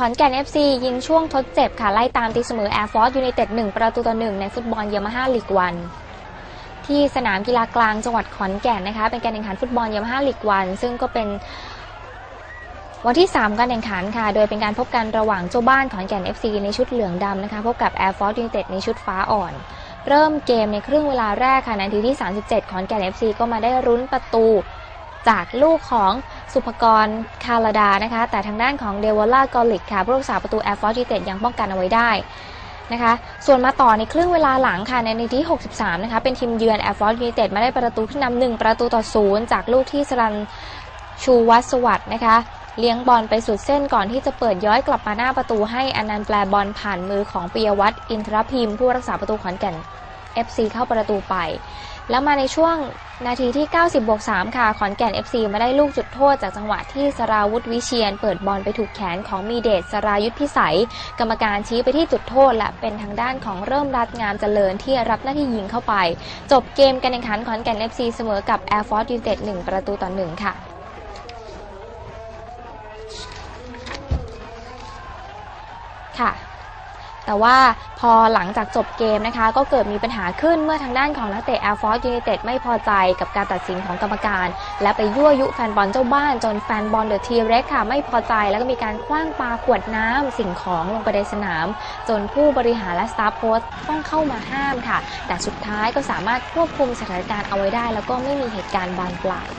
ขอนแก่น FC ยิงช่วงทดเจ็บค่ะ ไล่ตามตีเสมอ Air Force United 1 ประตูต่อ 1 ในฟุตบอลเยามาฮ่าลีกวัน ที่สนามกีฬากลางจังหวัดขอนแก่นนะคะ เป็นการแข่งขันฟุตบอลเยามาฮ่าลีกวัน ซึ่งก็เป็นวันที่ 3 การแข่งขันค่ะ โดยเป็นการพบกันระหว่างเจ้าบ้านขอนแก่น FC ในชุดเหลืองดำนะคะ พบกับ Air Force United ในชุดฟ้าอ่อน เริ่มเกมในครึ่งเวลาแรกค่ะ นาทีที่ 37 ขอนแก่น FC ก็มาได้รุ้นประตูจากลูกของ สุภกรคาราดานะคะ แต่ทางด้านของเดวอล่ากอลิกค่ะผู้รักษาประตูแอร์ฟอร์ u ีเต็ดยังป้องกันเอาไว้ได้นะคะ ส่วนมาต่อในครึ่งเวลาหลังค่ะในนาทีที่63 นะคะ เป็นทีมเยือนแอร์ฟอร์ u ีเต็ดมาได้ประตูขึ้นนำหนึ่งประตูต่อศูนย์จากลูกที่สรันชูวัสวัสด์นะคะ เลี้ยงบอลไปสุดเส้นก่อนที่จะเปิดย้อยกลับมาหน้าประตูให้อนันต์แปลบอลผ่านมือของปิยวัฒน์อินทรพิมพ์ผู้รักษาประตูขอนแก่น FC เข้าประตูไป แล้วมาในช่วงนาทีที่ 90บวก3ค่ะ ขอนแก่น FC มาได้ลูกจุดโทษจากจังหวะที่สราวุธวิเชียน เปิดบอลไปถูกแขนของมีเดชสรายุทธพิสัย กรรมการชี้ไปที่จุดโทษ และเป็นทางด้านของเริ่มรัดงามเจริญที่รับหน้าที่ยิงเข้าไป จบเกมการแข่งขันขอนแก่น FC เสมอกับ Air Force United 1ประตูต่อ1ค่ะค่ะ แต่ว่าพอหลังจากจบเกมนะคะ ก็เกิดมีปัญหาขึ้นเมื่อทางด้านของนักเตะ Air Force United ไม่พอใจกับการตัดสินของกรรมการ และไปยั่วยุแฟนบอลเจ้าบ้านจนแฟนบอลเดอะทีเร็กค่ะ ไม่พอใจแล้วก็มีการคว้างปาขวดน้ำสิ่งของลงไปในสนาม จนผู้บริหารและสตาฟโค้ชต้องเข้ามาห้ามค่ะ แต่สุดท้ายก็สามารถควบคุมสถานการณ์เอาไว้ได้ แล้วก็ไม่มีเหตุการณ์บานปลาย